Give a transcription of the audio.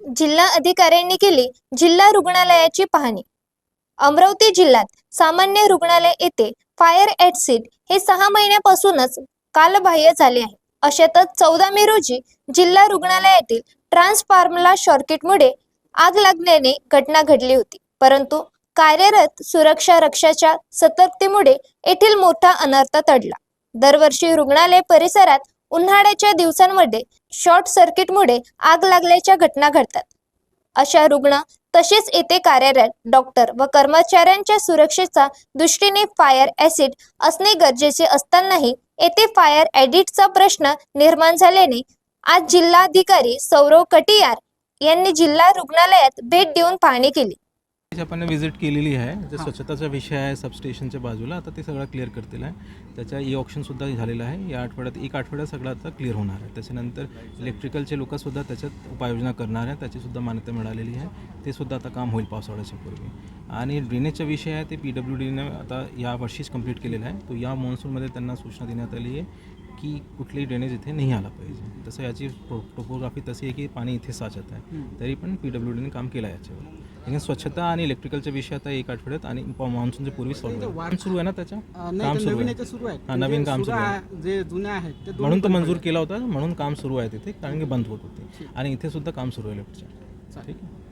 जिल्हा अधिकाऱ्यांनी केली जिल्हा रुग्णालयाची पाहणी. अमरावती जिल्ह्यात सामान्य रुग्णालय येथे फायर एक्सिट हे सहा महिन्यापासूनच कालबाह्य झाले आहे. अशातच चौदा मे रोजी जिल्हा रुग्णालयातील ट्रान्सफॉर्मला शॉर्किटमुळे आग लागल्याने घटना घडली होती. परंतु कार्यरत सुरक्षा रक्षाच्या सतर्कतेमुळे येथील मोठा अनर्थ तडला दरवर्षी रुग्णालय परिसरात उन्हाळ्याच्या दिवसांमध्ये शॉर्ट सर्किटमुळे आग लागल्याच्या घटना घडतात. अशा रुग्ण तसेच येथे कार्यरत डॉक्टर व कर्मचाऱ्यांच्या सुरक्षेचा दृष्टीने फायर ऍसिड असणे गरजेचे असतानाही येथे फायर ऍडिटचा प्रश्न निर्माण झाल्याने आज जिल्हाधिकारी सौरव कटियार यांनी जिल्हा रुग्णालयात भेट देऊन पाहणी केली. आपण व्हिजिट केलेली आहे जे स्वच्छताचा विषय आहे सबस्टेशनच्या बाजूला आता ते सगळं क्लिअर करतील आहे. त्याच्या ई ऑप्शनसुद्धा झालेलं आहे. या आठवड्यात एक आठवड्यात सगळं आता क्लिअर होणार आहे. त्याच्यानंतर इलेक्ट्रिकलचे लोकंसुद्धा त्याच्यात उपाययोजना करणार आहे त्याचीसुद्धा मान्यता मिळालेली आहे. ते सुद्धा आता काम होईल पावसाळ्याच्या पूर्वी. आणि ड्रेनेजचा विषय आहे ते पी डब्ल्यू डीने आता या वर्षीच कंप्लीट केलेला आहे. तो या मॉन्सूनमध्ये त्यांना सूचना देण्यात आली आहे की कुठलीही ड्रेनेज इथे नाही आला पाहिजे. तसं याची टोपोग्राफी तशी आहे की पाणी इथे साचत आहे. तरी पण पी डब्ल्यू डीने काम केलं आहे याच्यावर. आणि स्वच्छता आणि इलेक्ट्रिकलचा विषय आता एक आठवड्यात आणि मान्सूनच्या पूर्वी सॉल्व्ह सुरू आहे ना त्याच्या? काम सुरू नवीन आहे. हा, नवीन काम सुरू आहे. जे जुने आहेत म्हणून तो मंजूर. केला होता म्हणून काम सुरू आहे तिथे कारण की बंद होत होते. आणि इथे सुद्धा काम सुरू आहे लिफ्टच्या ठीक आहे.